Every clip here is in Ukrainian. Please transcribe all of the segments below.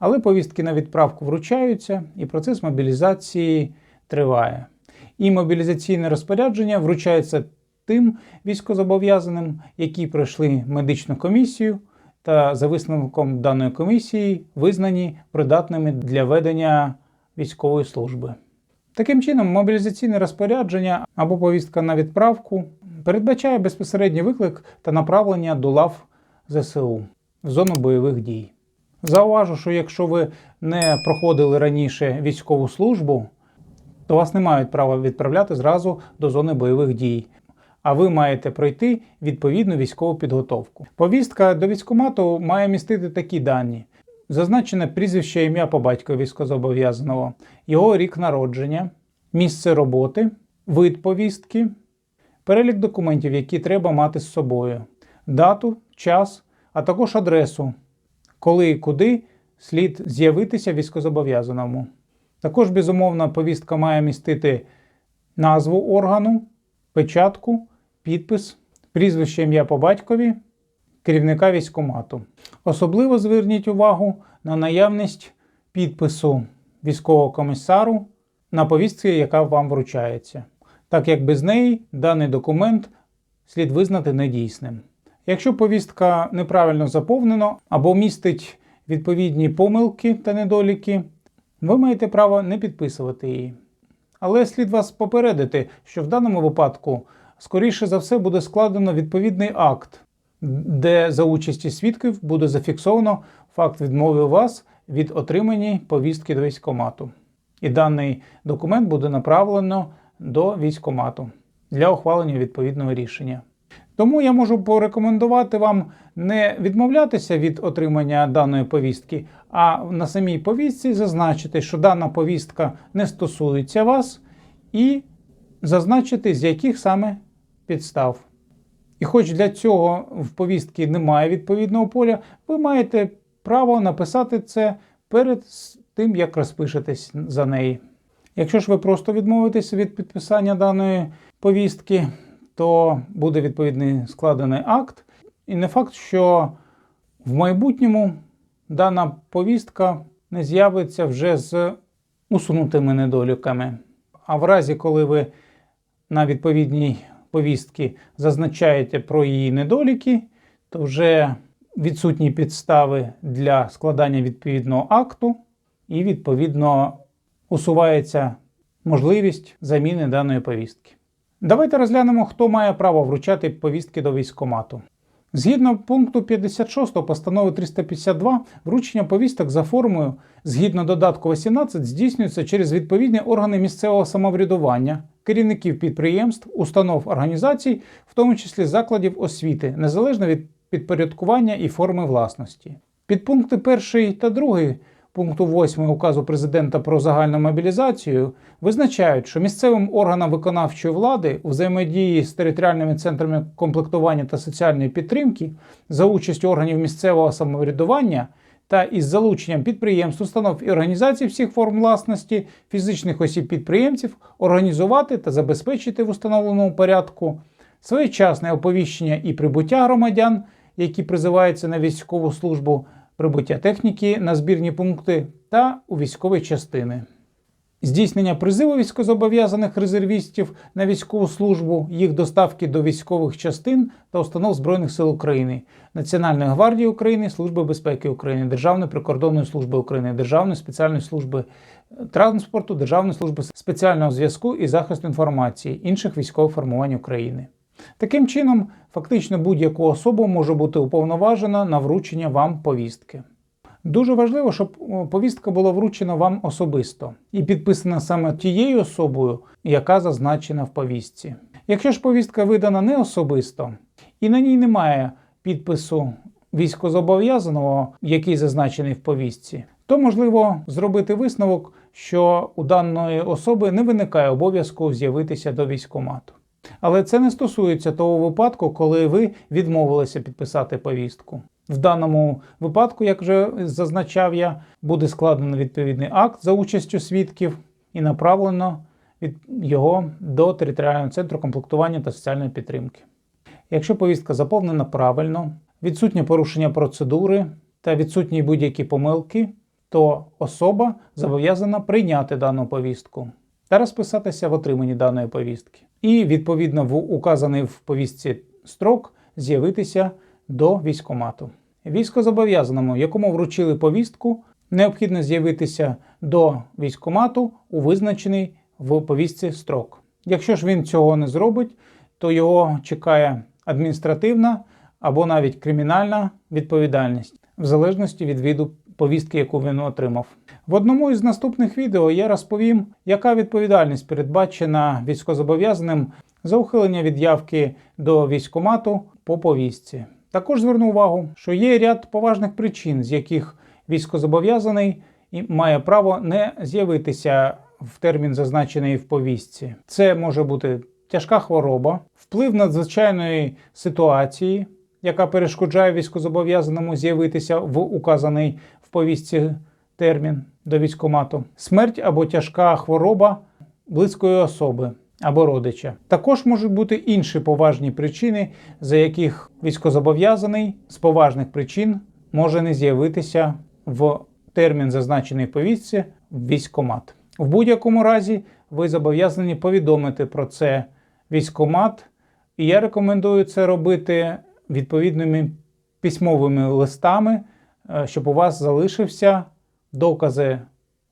Але повістки на відправку вручаються, і процес мобілізації триває. І мобілізаційне розпорядження вручається тим військозобов'язаним, які пройшли медичну комісію та за висновком даної комісії визнані придатними для ведення військової служби. Таким чином, мобілізаційне розпорядження або повістка на відправку передбачає безпосередній виклик та направлення до лав ЗСУ в зону бойових дій. Зауважу, що якщо ви не проходили раніше військову службу, то вас не мають права відправляти зразу до зони бойових дій. А ви маєте пройти відповідну військову підготовку. Повістка до військкомату має містити такі дані: зазначене прізвище ім'я по батькові військовозобов'язаного, його рік народження, місце роботи, вид повістки, перелік документів, які треба мати з собою, дату, час, а також адресу, коли і куди слід з'явитися військовозобов'язаному. Також, безумовно, повістка має містити назву органу, печатку, підпис, прізвище ім'я по батькові, керівника військкомату. Особливо зверніть увагу на наявність підпису військового комісару на повістці, яка вам вручається, так як без неї даний документ слід визнати недійсним. Якщо повістка неправильно заповнена або містить відповідні помилки та недоліки, ви маєте право не підписувати її. Але слід вас попередити, що в даному випадку, скоріше за все, буде складено відповідний акт, де за участі свідків буде зафіксовано факт відмови вас від отримання повістки до військкомату. І даний документ буде направлено до військкомату для ухвалення відповідного рішення. Тому я можу порекомендувати вам не відмовлятися від отримання даної повістки, а на самій повістці зазначити, що дана повістка не стосується вас, і зазначити, з яких саме підстав. І хоч для цього в повістці немає відповідного поля, ви маєте право написати це перед тим, як розпишетесь за неї. Якщо ж ви просто відмовитеся від підписання даної повістки, то буде відповідний складений акт. І не факт, що в майбутньому дана повістка не з'явиться вже з усунутими недоліками. А в разі, коли ви на відповідній повістці зазначаєте про її недоліки, то вже відсутні підстави для складання відповідного акту, і відповідно усувається можливість заміни даної повістки. Давайте розглянемо, хто має право вручати повістки до військкомату. Згідно пункту 56 постанови 352, вручення повісток за формою згідно додатку 18 здійснюється через відповідні органи місцевого самоврядування, керівників підприємств, установ організацій, в тому числі закладів освіти, незалежно від підпорядкування і форми власності. Підпункти 1 та 2 пункту 8 указу президента про загальну мобілізацію визначають, що місцевим органам виконавчої влади у взаємодії з територіальними центрами комплектування та соціальної підтримки за участю органів місцевого самоврядування та із залученням підприємств, установ і організацій всіх форм власності, фізичних осіб підприємців організувати та забезпечити в установленому порядку своєчасне оповіщення і прибуття громадян, які призиваються на військову службу прибуття техніки на збірні пункти та у військові частини. Здійснення призиву військозобов'язаних резервістів на військову службу, їх доставки до військових частин та установ Збройних сил України, Національної гвардії України, Служби безпеки України, Державної прикордонної служби України, Державної спеціальної служби транспорту, Державної служби спеціального зв'язку і захисту інформації інших військових формувань України. Таким чином, фактично будь-яку особу може бути уповноважена на вручення вам повістки. Дуже важливо, щоб повістка була вручена вам особисто і підписана саме тією особою, яка зазначена в повістці. Якщо ж повістка видана не особисто і на ній немає підпису військозобов'язаного, який зазначений в повістці, то можливо зробити висновок, що у даної особи не виникає обов'язку з'явитися до військкомату. Але це не стосується того випадку, коли ви відмовилися підписати повістку. В даному випадку, як вже зазначав я, буде складено відповідний акт за участю свідків і направлено від його до територіального центру комплектування та соціальної підтримки. Якщо повістка заповнена правильно, відсутнє порушення процедури та відсутні будь-які помилки, то особа зобов'язана прийняти дану повістку та розписатися в отриманні даної повістки. І відповідно в указаний в повістці строк з'явитися до військкомату. Військозобов'язаному, якому вручили повістку, необхідно з'явитися до військкомату у визначений в повістці строк. Якщо ж він цього не зробить, то його чекає адміністративна або навіть кримінальна відповідальність в залежності від виду повістки, яку він отримав. В одному із наступних відео я розповім, яка відповідальність передбачена військозобов'язаним за ухилення від явки до військкомату по повістці. Також зверну увагу, що є ряд поважних причин, з яких військозобов'язаний і має право не з'явитися в термін, зазначений в повістці. Це може бути тяжка хвороба, вплив надзвичайної ситуації, яка перешкоджає військозобов'язаному з'явитися в указаний повістці термін до військкомату, смерть або тяжка хвороба близької особи або родича. Також можуть бути інші поважні причини, за яких військозобов'язаний з поважних причин може не з'явитися в термін, зазначений в повістці, в військкомат. В будь-якому разі ви зобов'язані повідомити про це військкомат, і я рекомендую це робити відповідними письмовими листами, щоб у вас залишився докази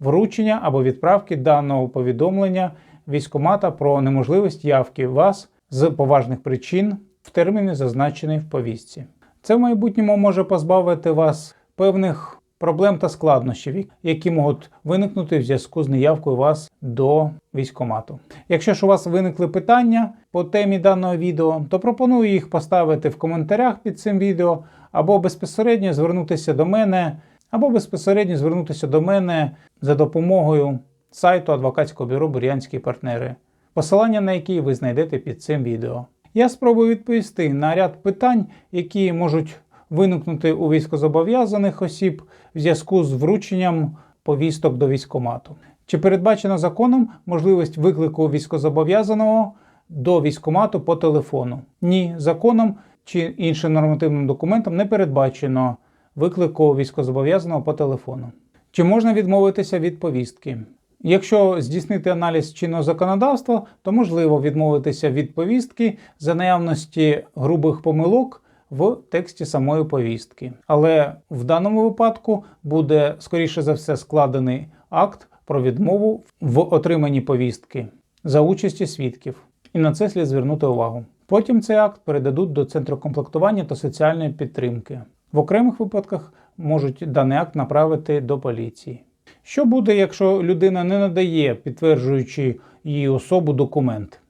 вручення або відправки даного повідомлення військкомата про неможливість явки вас з поважних причин в терміні, зазначений в повістці. Це в майбутньому може позбавити вас певних проблем та складнощів, які можуть виникнути в зв'язку з неявкою вас до військкомату. Якщо ж у вас виникли питання по темі даного відео, то пропоную їх поставити в коментарях під цим відео, або безпосередньо звернутися до мене, або безпосередньо звернутися до мене за допомогою сайту адвокатського бюро Бур'янські партнери, посилання на який ви знайдете під цим відео. Я спробую відповісти на ряд питань, які можуть виникнути у військозобов'язаних осіб в зв'язку з врученням повісток до військкомату. Чи передбачено законом можливість виклику військозобов'язаного до військкомату по телефону? Ні, законом чи іншим нормативним документом не передбачено виклику військозобов'язаного по телефону. Чи можна відмовитися від повістки? Якщо здійснити аналіз чинного законодавства, то можливо відмовитися від повістки за наявності грубих помилок в тексті самої повістки. Але в даному випадку буде скоріше за все складений акт про відмову в отриманні повістки за участі свідків. І на це слід звернути увагу. Потім цей акт передадуть до центру комплектування та соціальної підтримки. В окремих випадках можуть даний акт направити до поліції. Що буде, якщо людина не надає, підтверджуючи її особу документ?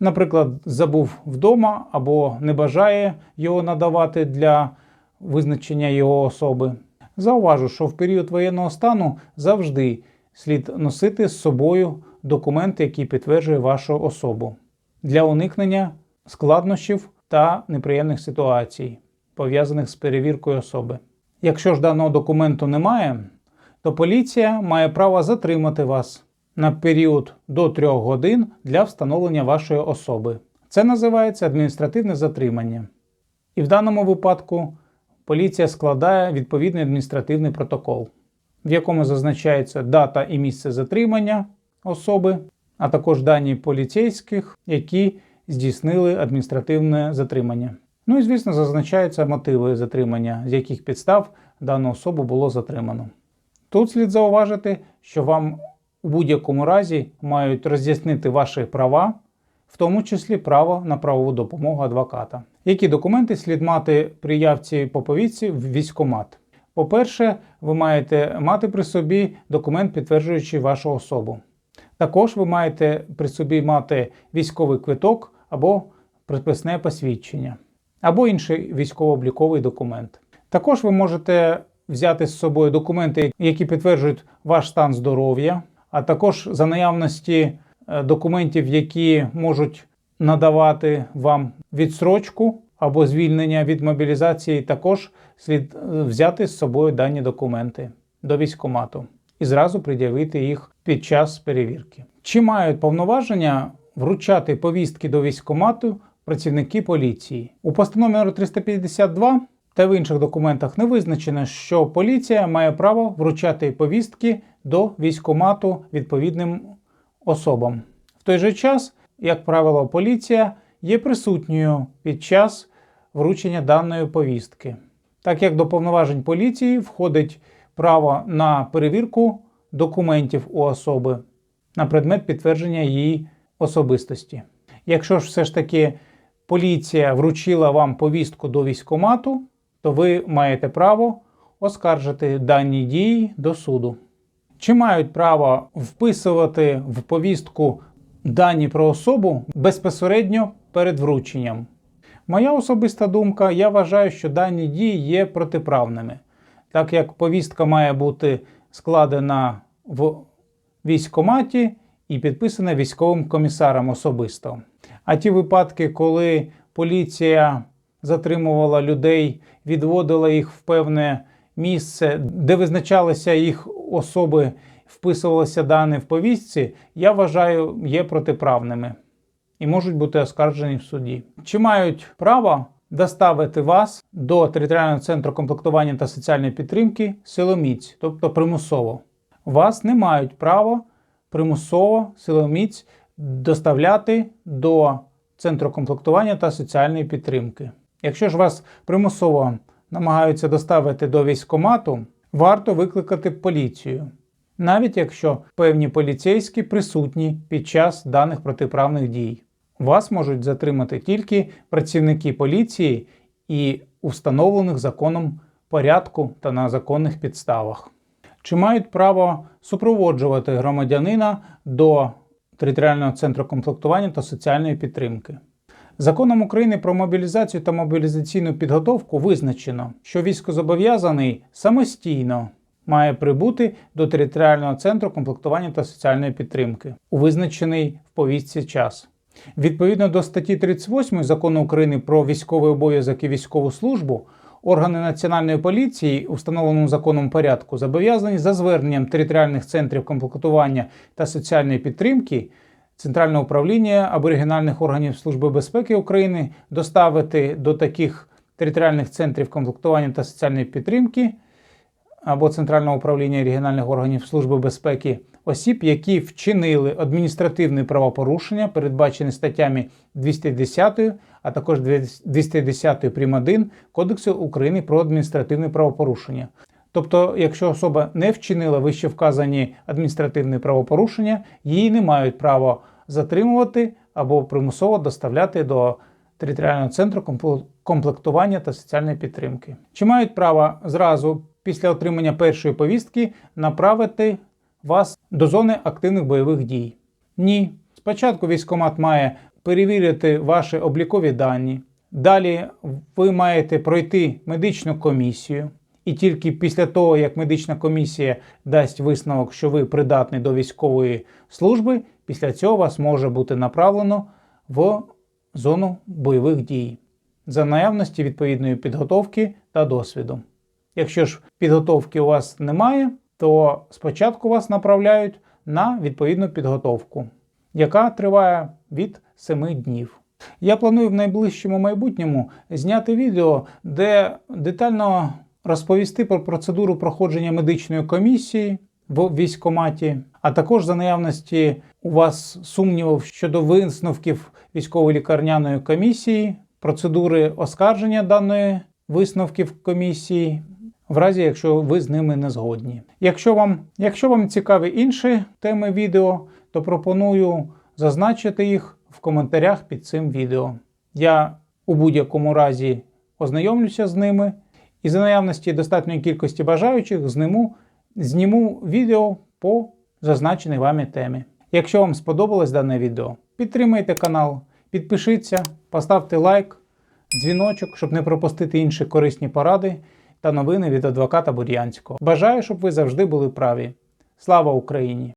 Наприклад, забув вдома або не бажає його надавати для визначення його особи. Зауважу, що в період воєнного стану завжди слід носити з собою документ, який підтверджує вашу особу для уникнення складнощів та неприємних ситуацій, пов'язаних з перевіркою особи. Якщо ж даного документу немає, то поліція має право затримати вас на період до 3 годин для встановлення вашої особи. Це називається адміністративне затримання. І в даному випадку поліція складає відповідний адміністративний протокол, в якому зазначається дата і місце затримання особи, а також дані поліцейських, які здійснили адміністративне затримання. Ну і, звісно, зазначаються мотиви затримання, з яких підстав дану особу було затримано. Тут слід зауважити, що вам у будь-якому разі мають роз'яснити ваші права, в тому числі право на правову допомогу адвоката. Які документи слід мати при явці по в військкомат? По-перше, ви маєте мати при собі документ, підтверджуючий вашу особу. Також ви маєте при собі мати військовий квиток або приписне посвідчення, або інший військово-обліковий документ. Також ви можете взяти з собою документи, які підтверджують ваш стан здоров'я, а також за наявності е, документів, які можуть надавати вам відсрочку або звільнення від мобілізації, також слід е, взяти з собою дані документи до військкомату і зразу пред'явити їх під час перевірки. Чи мають повноваження вручати повістки до військкомату працівники поліції? У постанові номер 352 та в інших документах не визначено, що поліція має право вручати повістки до військомату відповідним особам. В той же час, як правило, поліція є присутньою під час вручення даної повістки, так як до повноважень поліції входить право на перевірку документів у особи на предмет підтвердження її особистості. Якщо ж все ж таки поліція вручила вам повістку до військомату, то ви маєте право оскаржити дані дії до суду. Чи мають право вписувати в повістку дані про особу безпосередньо перед врученням? Моя особиста думка, я вважаю, що дані дії є протиправними, так як повістка має бути складена в військкоматі і підписана військовим комісаром особисто. А ті випадки, коли поліція затримувала людей, відводила їх в певне місце, де визначалися їх особи, вписувалися дані в повістці, я вважаю, є протиправними і можуть бути оскаржені в суді. Чи мають право доставити вас до територіального центру комплектування та соціальної підтримки силоміць, тобто примусово? Вас не мають права примусово силоміць доставляти до центру комплектування та соціальної підтримки. Якщо ж вас примусово намагаються доставити до військкомату, варто викликати поліцію, навіть якщо певні поліцейські присутні під час даних протиправних дій. Вас можуть затримати тільки працівники поліції і у встановлених законом порядку та на законних підставах. Чи мають право супроводжувати громадянина до територіального центру комплектування та соціальної підтримки? Законом України про мобілізацію та мобілізаційну підготовку визначено, що військозобов'язаний самостійно має прибути до територіального центру комплектування та соціальної підтримки у визначений в повістці час. Відповідно до статті 38 закону України про військовий обов'язок і військову службу, органи національної поліції у встановленому законом порядку зобов'язані за зверненням територіальних центрів комплектування та соціальної підтримки Центрального управління або регіональних органів Служби безпеки України доставити до таких територіальних центрів комплектування та соціальної підтримки або Центрального управління регіональних органів Служби безпеки осіб, які вчинили адміністративне правопорушення, передбачені статтями 210, а також 210 прим. 1 Кодексу України про адміністративне правопорушення. Тобто, якщо особа не вчинила вище вказані адміністративні правопорушення, її не мають права затримувати або примусово доставляти до територіального центру комплектування та соціальної підтримки. Чи мають право зразу після отримання першої повістки направити вас до зони активних бойових дій? Ні. Спочатку військкомат має перевірити ваші облікові дані. Далі ви маєте пройти медичну комісію. І тільки після того, як медична комісія дасть висновок, що ви придатний до військової служби, після цього вас може бути направлено в зону бойових дій за наявності відповідної підготовки та досвіду. Якщо ж підготовки у вас немає, то спочатку вас направляють на відповідну підготовку, яка триває від 7 днів. Я планую в найближчому майбутньому зняти відео, де детально розповісти про процедуру проходження медичної комісії в військкоматі, а також за наявності у вас сумнівів щодо висновків військово лікарняної комісії, процедури оскарження даної висновків комісії. В разі, якщо ви з ними не згодні. Якщо вам, якщо вам цікаві інші теми відео, то пропоную зазначити їх в коментарях під цим відео. Я у будь-якому разі ознайомлюся з ними і за наявності достатньої кількості бажаючих зніму, зніму відео по зазначеній вами темі. Якщо вам сподобалось дане відео, підтримайте канал, підпишіться, поставте лайк, дзвіночок, щоб не пропустити інші корисні поради та новини від адвоката Бур'янського. Бажаю, щоб ви завжди були праві. Слава Україні!